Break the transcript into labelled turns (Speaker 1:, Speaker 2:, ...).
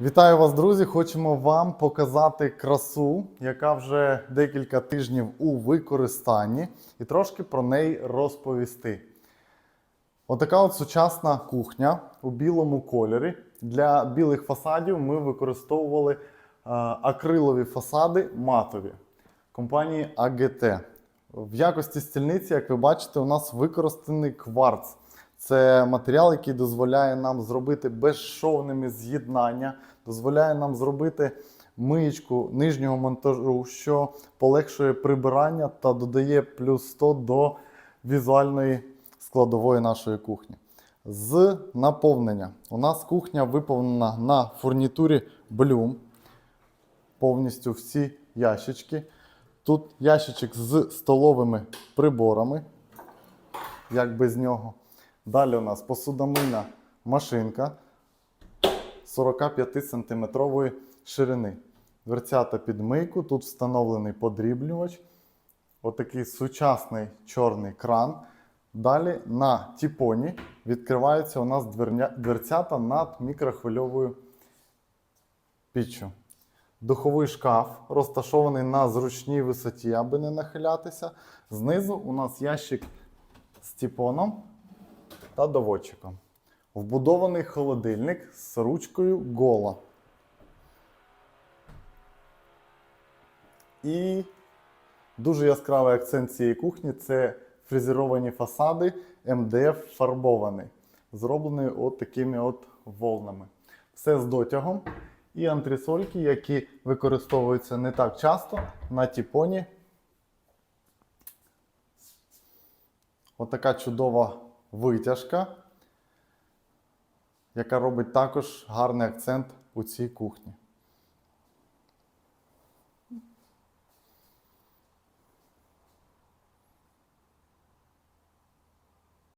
Speaker 1: Вітаю вас, друзі! Хочемо вам показати красу, яка вже декілька тижнів у використанні, і трошки про неї розповісти. Отака от сучасна кухня у білому кольорі. Для білих фасадів ми використовували е, акрилові фасади матові компанії AGT. В якості стільниці, як ви бачите, у нас використаний кварц. Це матеріал, який дозволяє нам зробити безшовними з'єднання, дозволяє нам зробити миєчку нижнього монтажу, що полегшує прибирання та додає плюс 100 до візуальної складової нашої кухні. З наповнення. У нас кухня виповнена на фурнітурі Bloom. Повністю всі ящички. Тут ящичок з столовими приборами, як без нього. Далі у нас посудомийна машинка 45 см ширини. Дверцята під мийку, тут встановлений подріблювач. Отакий сучасний чорний кран. Далі на тіпоні відкриваються у нас дверня- дверцята над мікрохвильовою піччю. Духовий шкаф розташований на зручній висоті, аби не нахилятися. Знизу у нас ящик з тіпоном та доводчиком. Вбудований холодильник з ручкою гола. І дуже яскравий акцент цієї кухні це фрезеровані фасади МДФ фарбований, зроблений от такими от волнами. Все з дотягом. І антресольки, які використовуються не так часто на тіпоні. Отака чудова витяжка, яка робить також гарний акцент у цій кухні.